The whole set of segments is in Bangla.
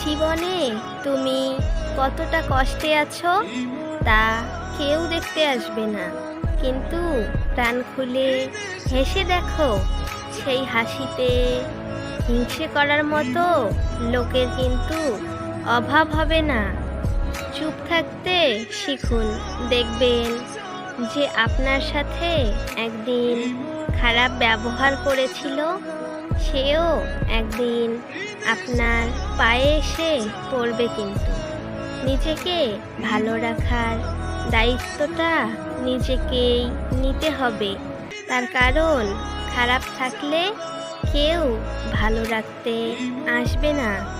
জীবনে তুমি কতটা কষ্টে আছো, তা কেউ দেখতে আসবে না। কিন্তু প্রাণ খুলে হেসে দেখো, সেই হাসিতে হিংসে করার মতো লোকের কিন্তু অভাব হবে না। চুপ থাকতে শিখুন, দেখবেন যে আপনার সাথে একদিন খারাপ ব্যবহার করেছিল সেও একদিন আপনার পায়ে এসে পড়বে কিন্তু। নিজেকে ভালো রাখার দায়িত্বটা নিজেকেই নিতে হবে। তার কারণ, খারাপ থাকলে কেউ ভালো রাখতে আসবে না।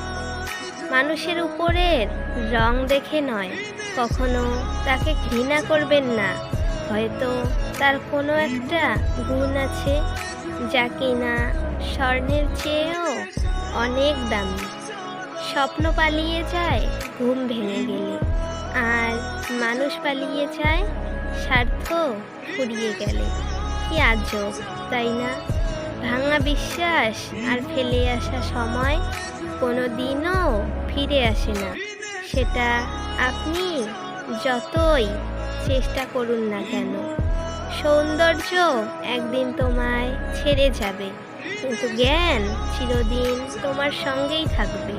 মানুষের উপরের রং দেখে নয়, কখনো তাকে ঘৃণা করবেন না। হয়তো তার কোনো একটা গুণ আছে যা কিনা স্বর্ণের চেয়েও অনেক দামি। স্বপ্ন পালিয়ে যায়, ঘুম ভেঙে গেলে। আর মানুষ পালিয়ে যায়, স্বার্থ ফুরিয়ে গেলে। কি আজব, তাই না? ভাঙা বিশ্বাস আর ফেলে আসা সময় কোনো দিনও ফিরে আসে না। সেটা আপনি যতই চেষ্টা করুন না কেন। সৌন্দর্য একদিন তোমায় ছেড়ে যাবে। কিন্তু জ্ঞান চিরদিন তোমার সঙ্গেই থাকবে।